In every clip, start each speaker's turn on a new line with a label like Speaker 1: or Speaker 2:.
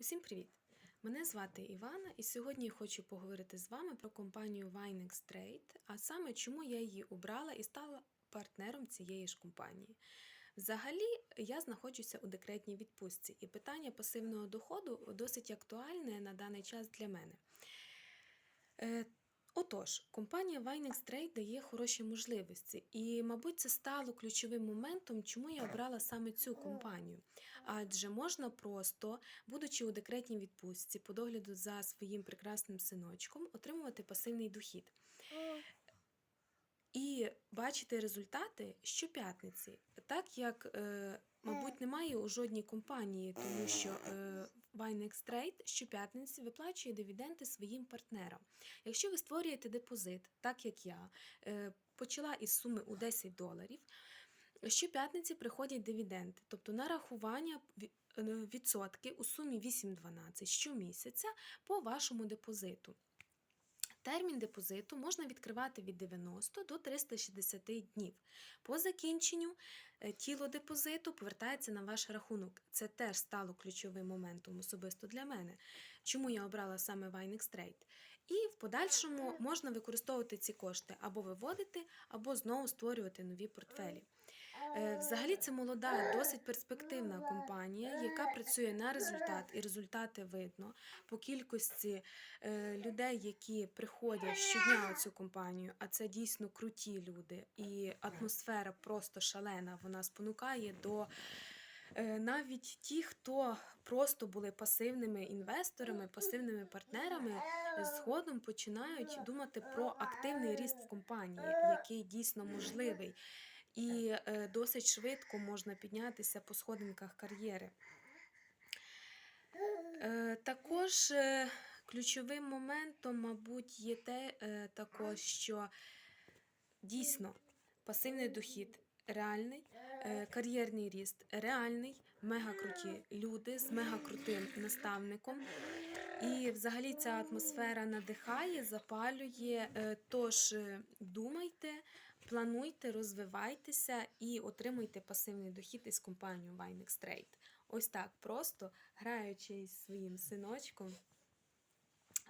Speaker 1: Усім привіт! Мене звати Івана, і сьогодні я хочу поговорити з вами про компанію Vinex Trade, а саме чому я її обрала і стала партнером цієї ж компанії. Взагалі, я знаходжуся у декретній відпустці, і питання пасивного доходу досить актуальне на даний час для мене. Отож, компанія Vinex Trade дає хороші можливості, і, мабуть, це стало ключовим моментом, чому я обрала саме цю компанію. Адже можна просто, будучи у декретній відпустці, по догляду за своїм прекрасним синочком, отримувати пасивний дохід. І бачити результати щоп'ятниці, так як, е, мабуть, немає у жодній компанії, тому що е, Vinex Trade щоп'ятниці виплачує дивіденди своїм партнерам. Якщо ви створюєте депозит, так як я, е, почала із суми у 10 доларів, щоп'ятниці приходять дивіденди, тобто нарахування ві- е, відсотки у сумі 8-12 щомісяця по вашому депозиту. Термін депозиту можна відкривати від 90 до 360 днів. По закінченню е, тіло депозиту повертається на ваш рахунок. Це теж стало ключовим моментом особисто для мене. Чому я обрала саме Vinex Trade. І в подальшому можна використовувати ці кошти або виводити, або знову створювати нові портфелі. Е, Взагалі, це молода, досить перспективна компанія, яка працює на результат, і результати видно по кількості е, людей, які приходять щодня у цю компанію. А це дійсно круті люди, і атмосфера просто шалена. Вона спонукає до. е, Навіть ті, хто просто були пасивними інвесторами, пасивними партнерами, згодом починають думати про активний ріст в компанії, який дійсно можливий і е, досить швидко можна піднятися по сходинках кар'єри. Е, Також е, ключовим моментом, мабуть, є те також, що дійсно пасивний дохід реальний, кар'єрний ріст реальний, мега круті люди з мега крутим наставником. І взагалі ця атмосфера надихає, запалює. Тож думайте, плануйте, розвивайтеся і отримуйте пасивний дохід із компанією Vinex Trade. Ось так просто граючи зі своїм синочком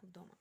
Speaker 1: вдома.